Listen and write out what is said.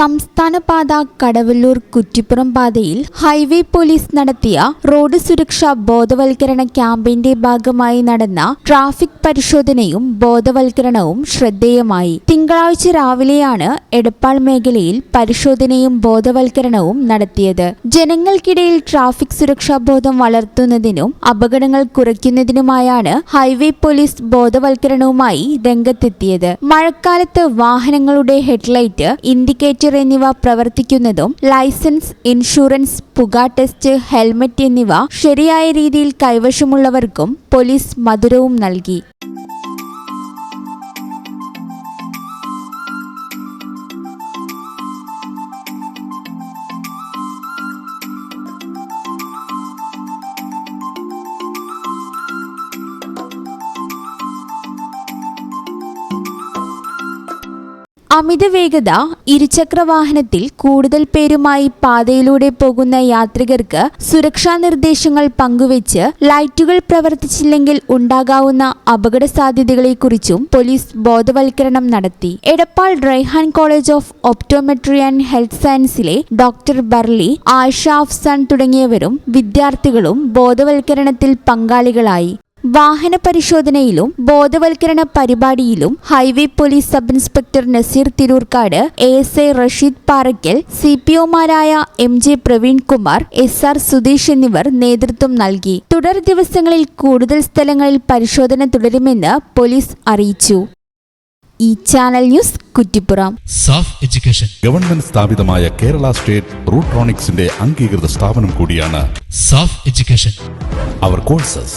സംസ്ഥാന പാത കടവല്ലൂർ കുറ്റിപ്പുറം പാതയിൽ ഹൈവേ പോലീസ് നടത്തിയ റോഡ് സുരക്ഷാ ബോധവൽക്കരണ ക്യാമ്പയിന്റെ ഭാഗമായി നടന്ന ട്രാഫിക് പരിശോധനയും ബോധവൽക്കരണവും ശ്രദ്ധേയമായി. തിങ്കളാഴ്ച രാവിലെയാണ് എടപ്പാൾ മേഖലയിൽ പരിശോധനയും ബോധവൽക്കരണവും നടത്തിയത്. ജനങ്ങൾക്കിടയിൽ ട്രാഫിക് സുരക്ഷാ ബോധം വളർത്തുന്നതിനും അപകടങ്ങൾ കുറയ്ക്കുന്നതിനുമായാണ് ഹൈവേ പോലീസ് ബോധവൽക്കരണവുമായി രംഗത്തെത്തിയത്. മഴക്കാലത്ത് വാഹനങ്ങളുടെ ഹെഡ്ലൈറ്റ് ഇൻഡിക്കേറ്റർ എന്നിവ പ്രവർത്തിക്കുന്നതും ലൈസൻസ് ഇൻഷുറൻസ് പുക ടെസ്റ്റ് ഹെൽമറ്റ് എന്നിവ ശരിയായ രീതിയിൽ കൈവശമുള്ളവർക്കും പോലീസ് മധുരവും നൽകി. അമിത വേഗത ഇരുചക്ര വാഹനത്തിൽ കൂടുതൽ പേരുമായി പാതയിലൂടെ പോകുന്ന യാത്രികർക്ക് സുരക്ഷാ നിർദ്ദേശങ്ങൾ പങ്കുവച്ച് ലൈറ്റുകൾ പ്രവർത്തിച്ചില്ലെങ്കിൽ ഉണ്ടാകാവുന്ന അപകട സാധ്യതകളെക്കുറിച്ചും പോലീസ് ബോധവൽക്കരണം നടത്തി. Edappal ഡ്രൈഹാൻ college of optometry and health സയൻസിലെ doctor ബർലി ആയിഷ അഫ്സാൻ തുടങ്ങിയവരും വിദ്യാർത്ഥികളും ബോധവൽക്കരണത്തിൽ പങ്കാളികളായി. വാഹന പരിശോധനയിലും ബോധവൽക്കരണ പരിപാടിയിലും highway police sub inspector Naseer Tirurkkad A S I Rasheed Parakkal C P ഒമാരായ M J Praveenkumar S R Sudheesh എന്നിവർ നേതൃത്വം നൽകി. തുടർ ദിവസങ്ങളിൽ കൂടുതൽ സ്ഥലങ്ങളിൽ പരിശോധന തുടരുമെന്ന് പോലീസ് അറിയിച്ചു. ഈ channel news Kuttippuram. SAF education. Government സ്ഥാപിതമായ കേരള സ്റ്റേറ്റ് റൂട്രോണിക്സിന്റെ അംഗീകൃത സ്ഥാപനം കൂടിയാണ് SAF education. Our courses.